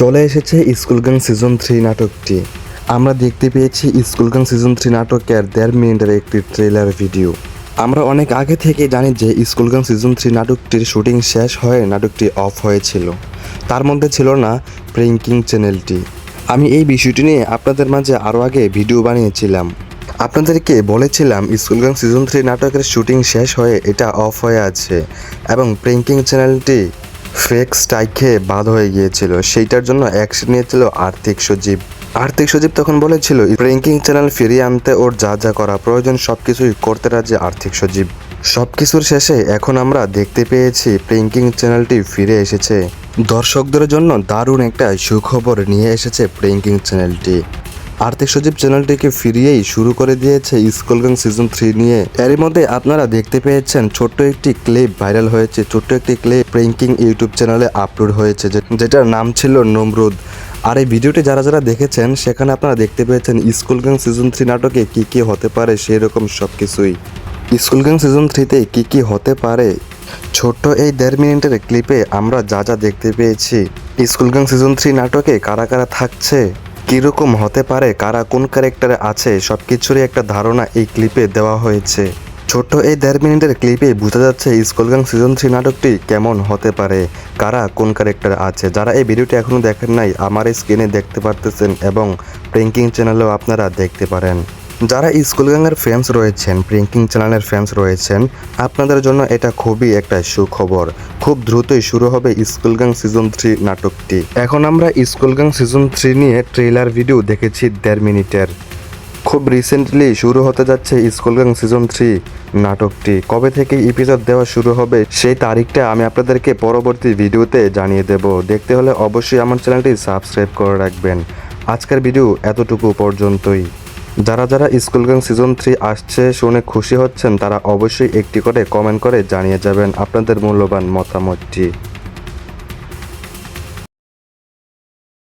চলে এসেছে স্কুল গান সিজন থ্রি নাটকটি। আমরা দেখতে পেয়েছি স্কুল গান সিজন থ্রি নাটকের দেড় মিনিটের একটি ট্রেলার ভিডিও আমরা অনেক আগে থেকে জানি যে স্কুল গান সিজন থ্রি নাটকটির শুটিং শেষ হয়ে নাটকটি অফ হয়েছিল। তার মধ্যে ছিল না প্রিঙ্কিং চ্যানেলটি আমি এই বিষয়টি নিয়ে আপনাদের মাঝে আরও আগে ভিডিও বানিয়েছিলাম। আপনাদেরকে বলেছিলাম স্কুল গান সিজন থ্রি নাটকের শুটিং শেষ হয়ে এটা অফ হয়ে আছে এবং প্রিঙ্কিং চ্যানেলটি ফেক স্ট্রাইকে বাদ হয়ে গিয়েছিল। সেইটার জন্য অ্যাকশন নিয়েছিল আর্থিক সজীব আর্থিক সজীব তখন বলেছিল প্রিঙ্কিং চ্যানেল ফিরিয়ে আনতে ওর যা যা করা প্রয়োজন সব কিছুই করতে রাজি আর্থিক সজীব সব কিছুর শেষে এখন আমরা দেখতে পেয়েছি প্রিঙ্কিং চ্যানেলটি ফিরে এসেছে। দর্শকদের জন্য দারুণ একটা সুখবর নিয়ে এসেছে প্রিঙ্কিং চ্যানেলটি আর্থিক সজীব চ্যানেলটিকে ফিরিয়েই শুরু করে দিয়েছে স্কুল গান সিজন থ্রি নিয়ে। এরই মধ্যে আপনারা দেখতে পেয়েছেন ছোট্ট একটি ক্লিপ ভাইরাল হয়েছে, ছোট্ট একটি ক্লিপ প্রিঙ্কিং ইউটিউব চ্যানেলে আপলোড হয়েছে যেটার নাম ছিল নমরুদ। আর এই ভিডিওটি যারা যারা দেখেছেন, সেখানে আপনারা দেখতে পেয়েছেন স্কুল গান সিজন থ্রি নাটকে কি কি হতে পারে সেই রকম সব কিছুই স্কুল গান সিজন থ্রিতে কি কি হতে পারে? ছোট্ট এই দেড় মিনিটের ক্লিপে আমরা যা যা দেখতে পেয়েছি। স্কুল গান সিজন থ্রি নাটকে কারা কারা থাকছে? কীরকম হতে পারে, কারা কোন ক্যারেক্টারে আছে সব কিছুরই একটা ধারণা এই ক্লিপে দেওয়া হয়েছে। ছোট্ট এই দেড় মিনিটের ক্লিপে বোঝা যাচ্ছে স্কুল গান সিজন থ্রি নাটকটি কেমন হতে পারে, কারা কোন ক্যারেক্টার আছে। যারা এই ভিডিওটি এখনও দেখেন নাই, আমার স্ক্রিনে দেখতে পারতেছেন এবং প্রিঙ্কিং চ্যানেলেও আপনারা দেখতে পারেন। যারা স্কুল গ্যাংয়ের ফ্যান্স রয়েছেন প্রিঙ্কিং চ্যানেলের ফ্যান্স রয়েছেন, আপনাদের জন্য এটা খুবই একটা সুখবর। খুব দ্রুতই শুরু হবে স্কুল গ্যাং সিজন থ্রি নাটকটি। এখন আমরা স্কুল গ্যাং সিজন থ্রি নিয়ে ট্রেলার ভিডিও দেখেছি দেড় মিনিটের। খুব রিসেন্টলি শুরু হতে যাচ্ছে স্কুল গ্যাং সিজন থ্রি নাটকটি। কবে থেকে এপিসোড দেওয়া শুরু হবে সেই তারিখটা আমি আপনাদেরকে পরবর্তী ভিডিওতে জানিয়ে দেব। দেখতে হলে অবশ্যই আমার চ্যানেলটি সাবস্ক্রাইব করে রাখবেন। আজকের ভিডিও এতটুকু পর্যন্তই। যারা যারা স্কুল গ্যাং সিজন থ্রি আসছে শুনে খুশি হচ্ছেন, তারা অবশ্যই একটি করে কমেন্ট করে জানিয়ে যাবেন আপনাদের মূল্যবান মতামতটি।